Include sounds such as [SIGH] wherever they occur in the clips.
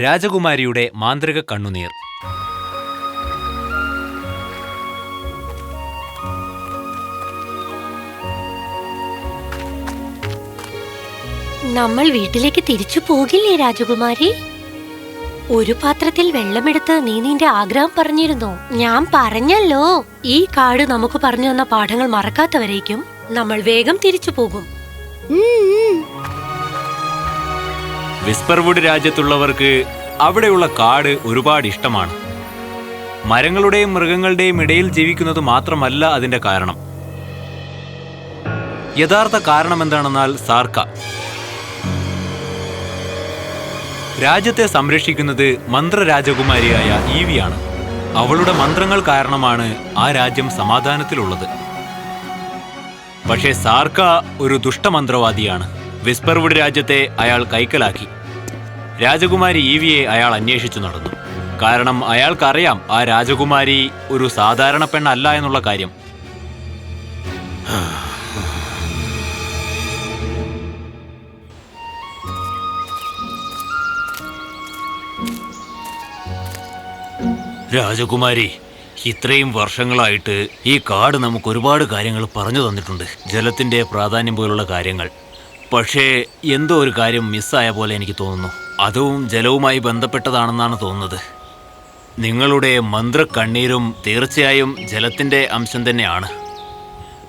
രാജകുമാരിയുടെ മാന്ത്രിക കണ്ണുനീർ. നമ്മൾ വീട്ടിലേക്ക് തിരിച്ചു പോകില്ലേ രാജകുമാരി? ഒരു പാത്രത്തിൽ വെള്ളമെടുത്ത് നീ നിന്റെ ആഗ്രഹം പറഞ്ഞിരുന്നു. ഞാൻ പറഞ്ഞല്ലോ. ഈ കാട് നമുക്ക് പറഞ്ഞു തന്ന പാഠങ്ങൾ മറക്കാത്തവരേക്കും നമ്മൾ വേഗം തിരിച്ചു പോകും. വിസ്പർവുഡ് രാജ്യത്തുള്ളവർക്ക് അവിടെയുള്ള കാട് ഒരുപാട് ഇഷ്ടമാണ്. മരങ്ങളുടെയും മൃഗങ്ങളുടെയും ഇടയിൽ ജീവിക്കുന്നത് മാത്രമല്ല അതിന്റെ കാരണം. യഥാർത്ഥ കാരണം എന്താണെന്നാൽ സാർക്ക. രാജ്യത്തെ സംരക്ഷിക്കുന്നത് മന്ത്രരാജകുമാരിയായ ഈവിയാണ്. അവളുടെ മന്ത്രങ്ങൾ കാരണമാണ് ആ രാജ്യം സമാധാനത്തിലുള്ളത്. പക്ഷേ സാർക്ക ഒരു ദുഷ്ടമന്ത്രവാദിയാണ്. വിസ്പർവുഡ് രാജ്യത്തെ അയാൾ കൈക്കലാക്കി. രാജകുമാരി ഈവിയെ അയാൾ അന്വേഷിച്ചു നടന്നു. കാരണം അയാൾക്കറിയാം ആ രാജകുമാരി ഒരു സാധാരണ പെണ്ണല്ല എന്നുള്ള കാര്യം. രാജകുമാരി ഇത്രയും വർഷങ്ങളായിട്ട് ഈ കാട് നമുക്ക് ഒരുപാട് കാര്യങ്ങൾ പറഞ്ഞു തന്നിട്ടുണ്ട്. ജലത്തിന്റെ പ്രാധാന്യം പോലുള്ള കാര്യങ്ങൾ. പക്ഷേ എന്തോ ഒരു കാര്യം മിസ്സായ പോലെ എനിക്ക് തോന്നുന്നു. അതും ജലവുമായി ബന്ധപ്പെട്ടതാണെന്നാണ് തോന്നുന്നത്. നിങ്ങളുടെ മന്ത്ര മന്ത്രക്കണ്ണീരും തീർച്ചയായും ജലത്തിന്റെ അംശം തന്നെയാണ്.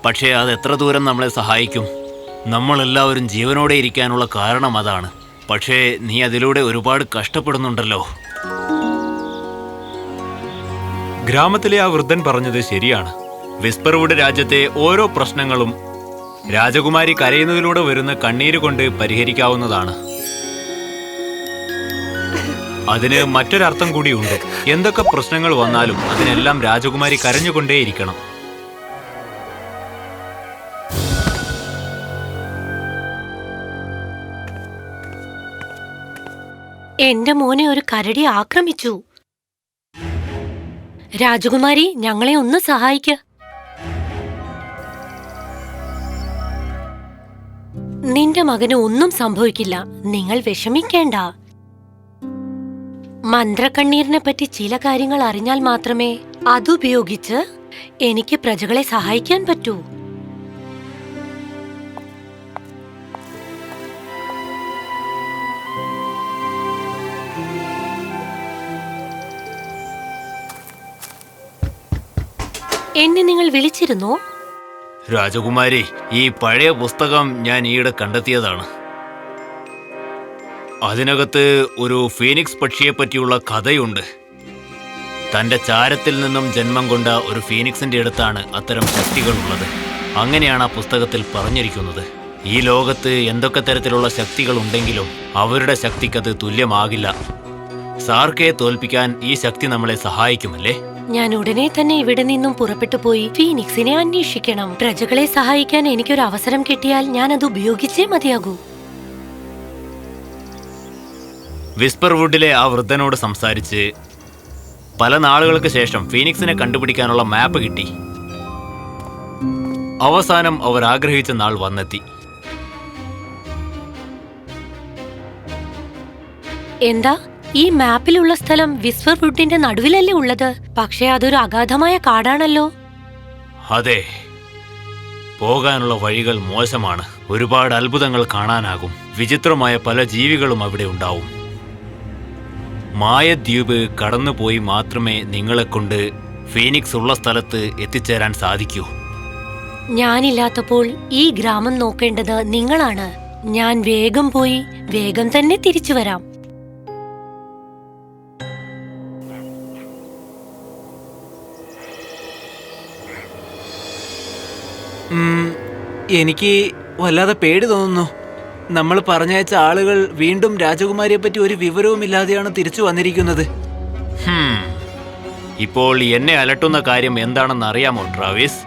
പക്ഷേ അത് എത്ര ദൂരം നമ്മളെ സഹായിക്കും? നമ്മളെല്ലാവരും ജീവനോടെ ഇരിക്കാനുള്ള കാരണം അതാണ്. പക്ഷേ നീ അതിലൂടെ ഒരുപാട് കഷ്ടപ്പെടുന്നുണ്ടല്ലോ. ഗ്രാമത്തിലെ ആ വൃദ്ധൻ പറഞ്ഞത് ശരിയാണ്. വിസ്പർവുഡ് രാജ്യത്തെ ഓരോ പ്രശ്നങ്ങളും രാജകുമാരി കരയുന്നതിലൂടെ വരുന്ന കണ്ണീര് കൊണ്ട് പരിഹരിക്കാവുന്നതാണ്. അതിന് മറ്റൊരർത്ഥം കൂടിയുണ്ട് എന്തൊക്കെ പ്രശ്നങ്ങൾ വന്നാലും അതിനെല്ലാം രാജകുമാരി കരഞ്ഞുകൊണ്ടേയിരിക്കണം. എന്റെ മോനെ ഒരു കരടി ആക്രമിച്ചു. രാജകുമാരി ഞങ്ങളെ ഒന്ന് സഹായിക്ക. നിന്റെ മകന് ഒന്നും സംഭവിക്കില്ല. നിങ്ങൾ വിഷമിക്കേണ്ട. മന്ത്രക്കണ്ണീരിനെ പറ്റി ചില കാര്യങ്ങൾ അറിഞ്ഞാൽ മാത്രമേ അതുപയോഗിച്ച് എനിക്ക് പ്രജകളെ സഹായിക്കാൻ പറ്റൂ. എന്നെ നിങ്ങൾ വിളിച്ചിരുന്നോ? രാജകുമാരി ഈ പഴയ പുസ്തകം ഞാൻ ഈയിടെ കണ്ടെത്തിയതാണ്. അതിനകത്ത് ഒരു ഫീനിക്സ് പക്ഷിയെ പറ്റിയുള്ള കഥയുണ്ട്. തന്റെ ചാരത്തിൽ നിന്നും ജന്മം കൊണ്ട ഒരു ഫീനിക്സിന്റെ അടുത്താണ് അത്തരം ശക്തികളുള്ളത്. അങ്ങനെയാണ് ആ പുസ്തകത്തിൽ പറഞ്ഞിരിക്കുന്നത്. ഈ ലോകത്ത് എന്തൊക്കെ തരത്തിലുള്ള ശക്തികൾ ഉണ്ടെങ്കിലും അവരുടെ ശക്തിക്കത് തുല്യമാകില്ല. സാർക്കയെ തോൽപ്പിക്കാൻ ഈ ശക്തി നമ്മളെ സഹായിക്കുമല്ലേ? ഞാൻ ഉടനെ തന്നെ ഇവിടെ നിന്നും പുറപ്പെട്ടു പോയി ഫീനിക്സിനെ അന്വേഷിക്കണം. പ്രജകളെ സഹായിക്കാൻ എനിക്കൊരു അവസരം കിട്ടിയാൽ ഞാൻ അത് ഉപയോഗിച്ചേ മതിയാകൂ. വിസ്പർവുഡിലെ ആ വൃദ്ധനോട് സംസാരിച്ച് പല നാളുകൾക്ക് ശേഷം ഫീനിക്സിനെ കണ്ടുപിടിക്കാനുള്ള മാപ്പ് കിട്ടി. അവസാനം അവർ ആഗ്രഹിച്ച നാൾ വന്നെത്തി. എന്താ? ഈ മാപ്പിലുള്ള സ്ഥലം വിസ്വർ വുഡിന്റെ നടുവിലല്ലേ ഉള്ളത്? പക്ഷേ അതൊരു അഗാധമായ കാടാണല്ലോ. അതെ. പോകാനുള്ള വഴികൾ മോശമാണ്. ഒരുപാട് അത്ഭുതങ്ങൾ കാണാനാകും. വിചിത്രമായ പല ജീവികളും അവിടെ ഉണ്ടാവും. മായദ്വീപ് കടന്നുപോയി മാത്രമേ നിങ്ങളെക്കൊണ്ട് ഫീനിക്സ് ഉള്ള സ്ഥലത്ത് എത്തിച്ചേരാൻ സാധിക്കൂ. ഞാനില്ലാത്തപ്പോൾ ഈ ഗ്രാമം നോക്കേണ്ടത് നിങ്ങളാണ്. ഞാൻ വേഗം പോയി വേഗം തന്നെ തിരിച്ചു വരാം. എനിക്ക് വല്ലാതെ പേടി തോന്നുന്നു. നമ്മൾ പറഞ്ഞയച്ച ആളുകൾ വീണ്ടും രാജകുമാരിയെ പറ്റി ഒരു വിവരവും ഇല്ലാതെയാണ് തിരിച്ചു വന്നിരിക്കുന്നത്. ഇപ്പോൾ എന്നെ അലട്ടുന്ന കാര്യം എന്താണെന്ന് അറിയാമോ ട്രാവിസ്?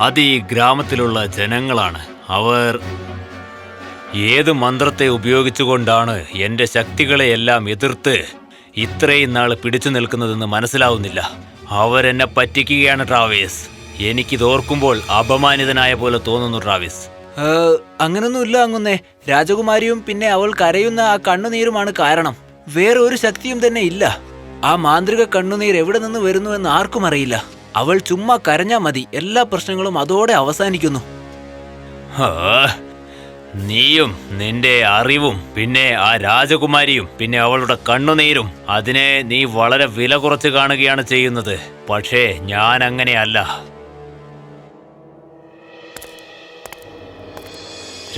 അത് ഈ ഗ്രാമത്തിലുള്ള ജനങ്ങളാണ്. അവർ ഏത് മന്ത്രത്തെ ഉപയോഗിച്ചുകൊണ്ടാണ് എന്റെ ശക്തികളെയെല്ലാം എതിർത്ത് ഇത്രയും നാൾ പിടിച്ചു നിൽക്കുന്നതെന്ന് മനസ്സിലാവുന്നില്ല. അവരെന്നെ പറ്റിക്കുകയാണ് ട്രാവേസ്. എനിക്കിതോർക്കുമ്പോൾ അപമാനിതനായ പോലെ തോന്നുന്നു ട്രാവിസ്. അങ്ങനൊന്നുമില്ല അങ്ങുന്നേ. രാജകുമാരിയും പിന്നെ അവൾ കരയുന്ന ആ കണ്ണുനീരുമാണ് കാരണം. വേറെ ഒരു ശക്തിയും തന്നെ ഇല്ല. ആ മാന്ത്രിക കണ്ണുനീർ എവിടെ നിന്ന് വരുന്നു എന്ന് ആർക്കും അറിയില്ല. അവൾ ചുമ്മാ കരഞ്ഞാ മതി. എല്ലാ പ്രശ്നങ്ങളും അതോടെ അവസാനിക്കുന്നു. നീയും നിന്റെ അറിവും പിന്നെ ആ രാജകുമാരിയും പിന്നെ അവളുടെ കണ്ണുനീരും അതിനെ നീ വളരെ വില കുറച്ച് കാണുകയാണ് ചെയ്യുന്നത്. പക്ഷേ ഞാൻ അങ്ങനെയല്ല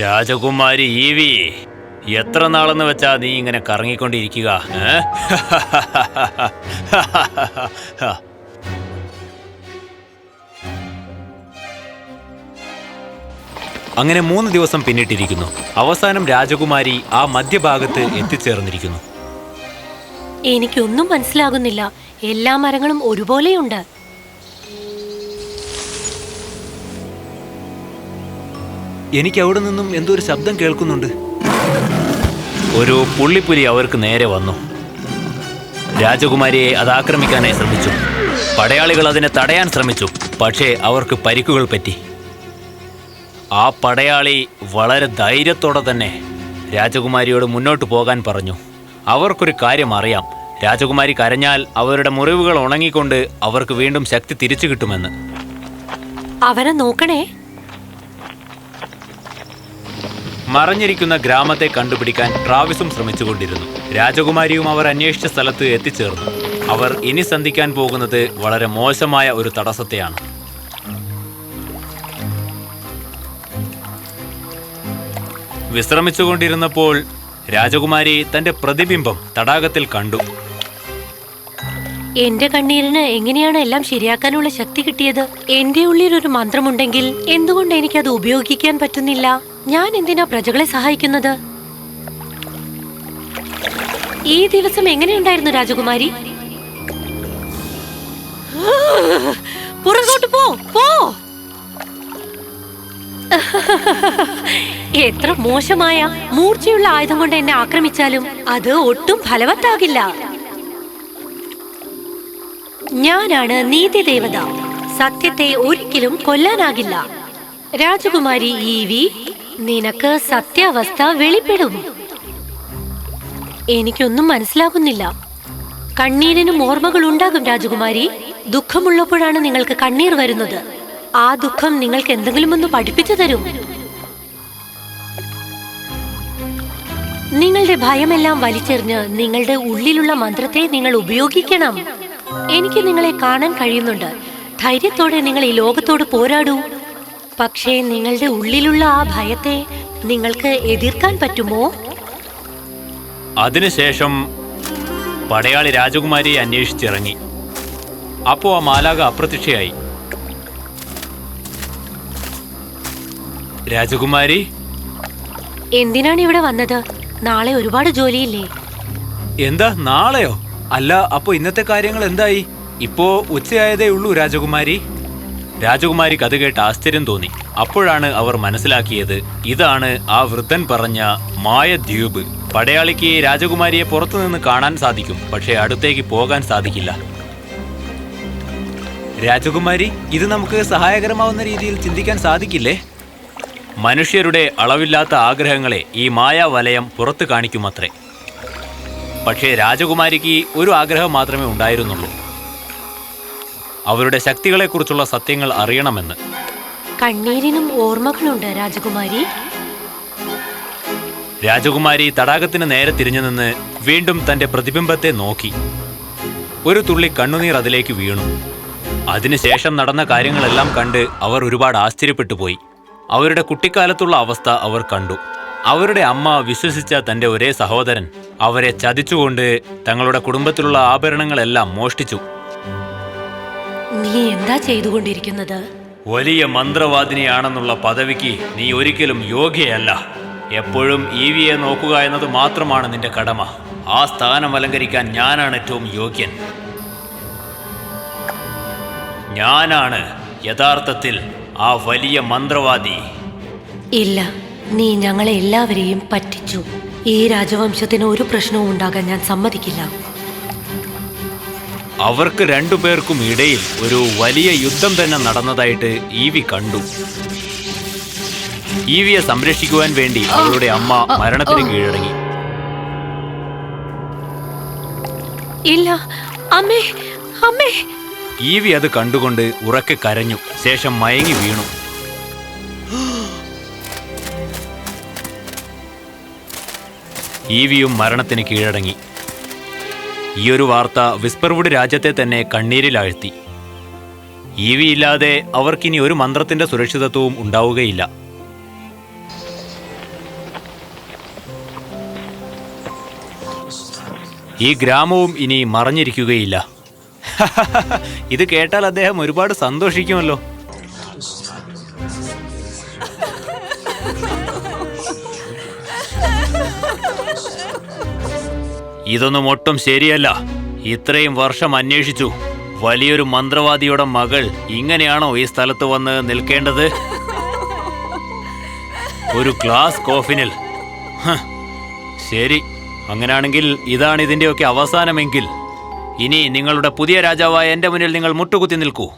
രാജകുമാരി ഈവി എത്ര നാളെന്ന് വെച്ചാ നീ ഇങ്ങനെ കറങ്ങിക്കൊണ്ടിരിക്കുക? അങ്ങനെ മൂന്ന് ദിവസം പിന്നിട്ടിരിക്കുന്നു. അവസാനം രാജകുമാരി ആ മധ്യഭാഗത്ത് എത്തിച്ചേർന്നിരിക്കുന്നു. എനിക്കൊന്നും മനസ്സിലാകുന്നില്ല. എല്ലാ മരങ്ങളും ഒരുപോലെയുണ്ട്. എനിക്ക് അവിടെ നിന്നും എന്തോ ഒരു ശബ്ദം കേൾക്കുന്നുണ്ട്. ഒരു പുള്ളിപ്പുലി അവർക്ക് നേരെ വന്നു. രാജകുമാരിയെ അത് ആക്രമിക്കാനായി ശ്രമിച്ചു. പടയാളികൾ അതിനെ തടയാൻ ശ്രമിച്ചു. പക്ഷേ അവർക്ക് പരിക്കുകൾ പറ്റി. ആ പടയാളി വളരെ ധൈര്യത്തോടെ തന്നെ രാജകുമാരിയോട് മുന്നോട്ട് പോകാൻ പറഞ്ഞു. അവർക്കൊരു കാര്യം അറിയാം. രാജകുമാരി കരഞ്ഞാൽ അവരുടെ മുറിവുകൾ ഉണങ്ങിക്കൊണ്ട് അവർക്ക് വീണ്ടും ശക്തി തിരിച്ചു കിട്ടുമെന്ന്. അവനെ നോക്കണേ. മറഞ്ഞിരിക്കുന്ന ഗ്രാമത്തെ കണ്ടുപിടിക്കാൻ ട്രാവിസും ശ്രമിച്ചുകൊണ്ടിരുന്നു. രാജകുമാരിയും അവർ അന്വേഷിച്ച സ്ഥലത്ത് എത്തിച്ചേർന്നു. അവർ ഇനി സന്ധിക്കാൻ പോകുന്നത് വളരെ മോശമായ ഒരു തടസ്സത്തെയാണ്. വിശ്രമിച്ചുകൊണ്ടിരുന്നപ്പോൾ രാജകുമാരി തന്റെ പ്രതിബിംബം തടാകത്തിൽ കണ്ടു. എന്റെ കണ്ണീരിന് എങ്ങനെയാണ് എല്ലാം ശരിയാക്കാനുള്ള ശക്തി കിട്ടിയത്? എന്റെ ഉള്ളിൽ ഒരു മന്ത്രമുണ്ടെങ്കിൽ എന്തുകൊണ്ട് എനിക്കത് ഉപയോഗിക്കാൻ പറ്റുന്നില്ല? ഞാൻ എന്തിനാ പ്രജകളെ സഹായിക്കുന്നത്? ഈ ദിവസം എങ്ങനെയുണ്ടായിരുന്നു രാജകുമാരി? പുറകോട്ട് പോ പോ. എത്ര മോശമായ മൂർച്ചയുള്ള ആയുധം കൊണ്ട് എന്നെ ആക്രമിച്ചാലും അത് ഒട്ടും ഫലവത്താകില്ല. ഞാനാണ് നീതി ദേവത സത്യത്തെ ഒരിക്കലും കൊല്ലാനാകില്ല. രാജകുമാരി ഈവി നിനക്ക് സത്യാവസ്ഥ വെളിപ്പെടും. എനിക്കൊന്നും മനസ്സിലാകുന്നില്ല. കണ്ണീരിനും ഓർമ്മകൾ ഉണ്ടാകും രാജകുമാരി. ദുഃഖമുള്ളപ്പോഴാണ് നിങ്ങൾക്ക് കണ്ണീർ വരുന്നത്. ആ ദുഃഖം നിങ്ങൾക്ക് എന്തെങ്കിലും ഒന്ന് പഠിപ്പിച്ചു തരും. നിങ്ങളുടെ ഭയമെല്ലാം വലിച്ചെറിഞ്ഞ് നിങ്ങളുടെ ഉള്ളിലുള്ള മന്ത്രത്തെ നിങ്ങൾ ഉപയോഗിക്കണം. എനിക്ക് നിങ്ങളെ കാണാൻ കഴിയുന്നുണ്ട്. ധൈര്യത്തോടെ നിങ്ങൾ ഈ ലോകത്തോട് പോരാടൂ. പക്ഷേ നിങ്ങളുടെ ഉള്ളിലുള്ള ആ ഭയത്തെ നിങ്ങൾക്ക് എതിർക്കാൻ പറ്റുമോ? അതിനുശേഷം പടയാളി രാജകുമാരിയെ അന്വേഷിച്ചിറങ്ങി. അപ്പോ ആ മാലാക അപ്രത്യക്ഷയായി. രാജകുമാരി? എന്തിനാണ് ഇവിടെ വന്നത്? നാളെ ഒരുപാട് ജോലിയില്ലേ? എന്താ നാളെയോ? അല്ല അപ്പോ ഇന്നത്തെ കാര്യങ്ങൾ എന്തായി? ഇപ്പോ ഉച്ചയായതേ ഉള്ളൂ രാജകുമാരി. രാജകുമാരിക്ക് കഥ കേട്ട് ആശ്ചര്യം തോന്നി. അപ്പോഴാണ് അവർ മനസ്സിലാക്കിയത് ഇതാണ് ആ വൃദ്ധൻ പറഞ്ഞ മായദ്വീപ്. പടയാളിക്ക് രാജകുമാരിയെ പുറത്തുനിന്ന് കാണാൻ സാധിക്കും പക്ഷേ അടുത്തേക്ക് പോകാൻ സാധിക്കില്ല. രാജകുമാരി ഇത് നമുക്ക് സഹായകരമാവുന്ന രീതിയിൽ ചിന്തിക്കാൻ സാധിക്കില്ലേ? മനുഷ്യരുടെ അളവില്ലാത്ത ആഗ്രഹങ്ങളെ ഈ മായാവലയം പുറത്തു കാണിക്കുമത്രേ. പക്ഷേ രാജകുമാരിക്ക് ഒരു ആഗ്രഹം മാത്രമേ ഉണ്ടായിരുന്നുള്ളൂ. അവരുടെ ശക്തികളെക്കുറിച്ചുള്ള സത്യങ്ങൾ അറിയണമെന്ന്. കണ്ണീരിനും ഓർമ്മകളുണ്ട് രാജകുമാരി. രാജകുമാരി തടാകത്തിന് നേരെ തിരിഞ്ഞു നിന്ന് വീണ്ടും തന്റെ പ്രതിബിംബത്തെ നോക്കി. ഒരു തുള്ളി കണ്ണുനീർ അതിലേക്ക് വീണു. അതിനുശേഷം നടന്ന കാര്യങ്ങളെല്ലാം കണ്ട് അവർ ഒരുപാട് ആശ്ചര്യപ്പെട്ടു പോയി. അവരുടെ കുട്ടിക്കാലത്തുള്ള അവസ്ഥ അവർ കണ്ടു. അവരുടെ അമ്മ വിശ്വസിച്ച തന്റെ ഒരേ സഹോദരൻ അവരെ ചതിച്ചുകൊണ്ട് തങ്ങളുടെ കുടുംബത്തിലുള്ള ആഭരണങ്ങളെല്ലാം മോഷ്ടിച്ചു. നീ എന്താ ചെയ്തുകൊണ്ടിരിക്കുന്നത്? വലിയ മന്ത്രവാദിനിയാണെന്നുള്ള പദവിക്ക് നീ ഒരിക്കലും യോഗ്യയല്ല. എപ്പോഴും ഇ വിയെ നോക്കുക എന്നത് മാത്രമാണ് നിന്റെ കടമ. ആ സ്ഥാനം അലങ്കരിക്കാൻ ഞാനാണ് ഏറ്റവും യോഗ്യൻ. ഞാനാണ് യഥാർത്ഥത്തിൽ ആ വലിയ മന്ത്രവാദി. ഇല്ല നീ ഞങ്ങളെ എല്ലാവരെയും പറ്റിച്ചു. ഈ രാജവംശത്തിന് ഒരു പ്രശ്നവും ഉണ്ടാകാൻ ഞാൻ സമ്മതിക്കില്ല. അവർക്ക് രണ്ടുപേർക്കും ഇടയിൽ ഒരു വലിയ യുദ്ധം തന്നെ നടന്നതായിട്ട് ഈവി കണ്ടു. ഈവിയെ സംരക്ഷിക്കുവാൻ വേണ്ടി അവളുടെ അമ്മ മരണത്തിന് കീഴടങ്ങി. ഇല്ല അമ്മേ അമ്മേ. ഈവി അത് കണ്ടുകൊണ്ട് ഉറക്കെ കരഞ്ഞു. ശേഷം മയങ്ങി വീണു. [GASPS] ഈവിയും മരണത്തിന് കീഴടങ്ങി. ഈയൊരു വാർത്ത വിസ്പർവുഡ് രാജ്യത്തെ തന്നെ കണ്ണീരിലാഴ്ത്തി. ഇ വി ഇല്ലാതെ അവർക്കിനി ഒരു മന്ത്രത്തിന്റെ സുരക്ഷിതത്വവും ഉണ്ടാവുകയില്ല. ഈ ഗ്രാമവും ഇനി മറഞ്ഞിരിക്കുകയില്ല. [LAUGHS] ഇത് കേട്ടാൽ അദ്ദേഹം ഒരുപാട് സന്തോഷിക്കുമല്ലോ. ഇതൊന്നും ഒട്ടും ശരിയല്ല. ഇത്രയും വർഷം അന്വേഷിച്ചു. വലിയൊരു മന്ത്രവാദിയുടെ മകൾ ഇങ്ങനെയാണോ ഈ സ്ഥലത്ത് വന്ന് നിൽക്കേണ്ടത്? ഒരു ഗ്ലാസ് കോഫിനിൽ. ശരി. അങ്ങനെയാണെങ്കിൽ ഇതാണ് ഇതിന്റെയൊക്കെ അവസാനമെങ്കിൽ. ഇനി നിങ്ങളുടെ പുതിയ രാജാവായ എന്റെ മുന്നിൽ നിങ്ങൾ മുട്ടുകുത്തി നിൽക്കൂ.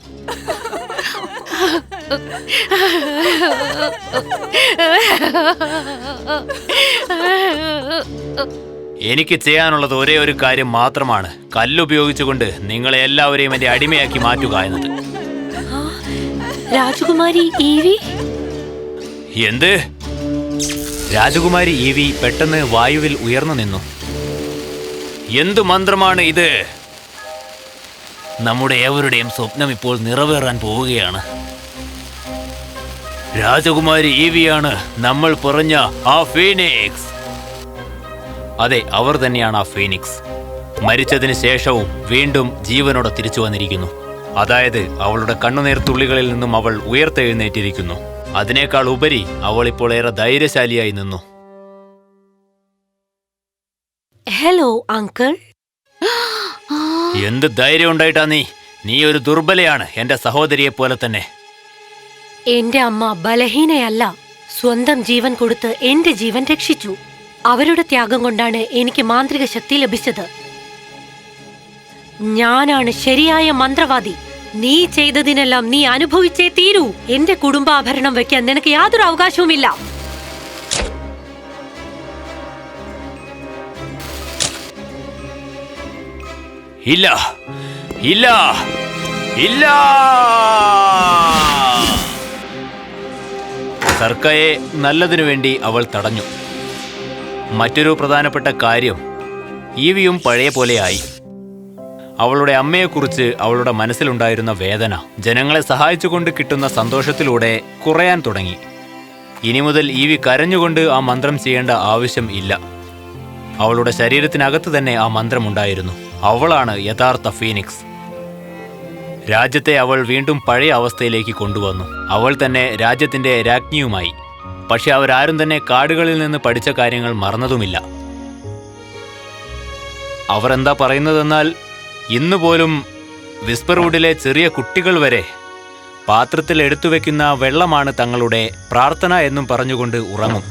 [LAUGHS] എനിക്ക് ചെയ്യാനുള്ളത് ഒരേ ഒരു കാര്യം മാത്രമാണ്. കല്ലുപയോഗിച്ചുകൊണ്ട് നിങ്ങളെ എല്ലാവരെയും എന്റെ അടിമയാക്കി മാറ്റുക എന്നത്. രാജകുമാരി എന്ത്? രാജകുമാരി ഈവി പെട്ടെന്ന് വായുവിൽ ഉയർന്നു നിന്നു. എന്തു മന്ത്രമാണ് ഇത്? നമ്മുടെ ഏവരുടെയും സ്വപ്നം ഇപ്പോൾ നിറവേറാൻ പോവുകയാണ്. രാജകുമാരി ഈവിയാണ് നമ്മൾ പറഞ്ഞ ആ ഫീനിക്സ്. അതെ അവർ തന്നെയാണ് ആ ഫീനിക്സ്. മരിച്ചതിന് ശേഷവും വീണ്ടും ജീവനോടെ തിരിച്ചു വന്നിരിക്കുന്നു. അതായത് അവളുടെ കണ്ണുനീർ തുള്ളികളിൽ നിന്നും അവൾ ഉയർത്തെഴുന്നേറ്റിരിക്കുന്നു. അതിനേക്കാൾ ഉപരി അവൾ ഇപ്പോൾ ഏറെ ധൈര്യശാലിയായി നിന്നു. ഹലോ അങ്കിൾ എന്ത് ധൈര്യം ഉണ്ടായിട്ടാ നീ? നീ ഒരു ദുർബലയാണ് എന്റെ സഹോദരിയെ പോലെ തന്നെ. എന്റെ അമ്മ ബലഹീനയല്ല. സ്വന്തം ജീവൻ കൊടുത്ത് എന്റെ ജീവൻ രക്ഷിച്ചു. അവരുടെ ത്യാഗം കൊണ്ടാണ് എനിക്ക് മാന്ത്രിക ശക്തി ലഭിച്ചത്. ഞാനാണ് ശരിയായ മന്ത്രവാദി. നീ ചെയ്തതിനെല്ലാം നീ അനുഭവിച്ചേ തീരൂ. എന്റെ കുടുംബാഭരണം വെക്കാൻ നിനക്ക് യാതൊരു അവകാശവുമില്ല. ഇല്ല. ഇല്ല. ഇല്ല. സർക്കയെ നല്ലതിനു വേണ്ടി അവൾ തടഞ്ഞു. മറ്റൊരു പ്രധാനപ്പെട്ട കാര്യം ഈവിയും പഴയ പോലെയായി അവളുടെ അമ്മയെക്കുറിച്ച് അവളുടെ മനസ്സിലുണ്ടായിരുന്ന വേദന ജനങ്ങളെ സഹായിച്ചുകൊണ്ട് കിട്ടുന്ന സന്തോഷത്തിലൂടെ കുറയാൻ തുടങ്ങി. ഇനി മുതൽ ഈവി കരഞ്ഞുകൊണ്ട് ആ മന്ത്രം ചെയ്യേണ്ട ആവശ്യം ഇല്ല. അവളുടെ ശരീരത്തിനകത്ത് തന്നെ ആ മന്ത്രമുണ്ടായിരുന്നു. അവളാണ് യഥാർത്ഥ ഫീനിക്സ്. രാജ്യത്തെ അവൾ വീണ്ടും പഴയ അവസ്ഥയിലേക്ക് കൊണ്ടുവന്നു. അവൾ തന്നെ രാജ്യത്തിന്റെ രാജ്ഞിയുമായി. പക്ഷെ അവരാരും തന്നെ കാടുകളിൽ നിന്ന് പഠിച്ച കാര്യങ്ങൾ മറന്നതുമില്ല. അവർ എന്താ പറയുന്നതെന്നാൽ ഇന്ന് പോലും വിസ്പർവുഡിലെ ചെറിയ കുട്ടികൾ വരെ പാത്രത്തിൽ എടുത്തു വെക്കുന്ന വെള്ളമാണ് തങ്ങളുടെ പ്രാർത്ഥന എന്നും പറഞ്ഞുകൊണ്ട് ഉറങ്ങും.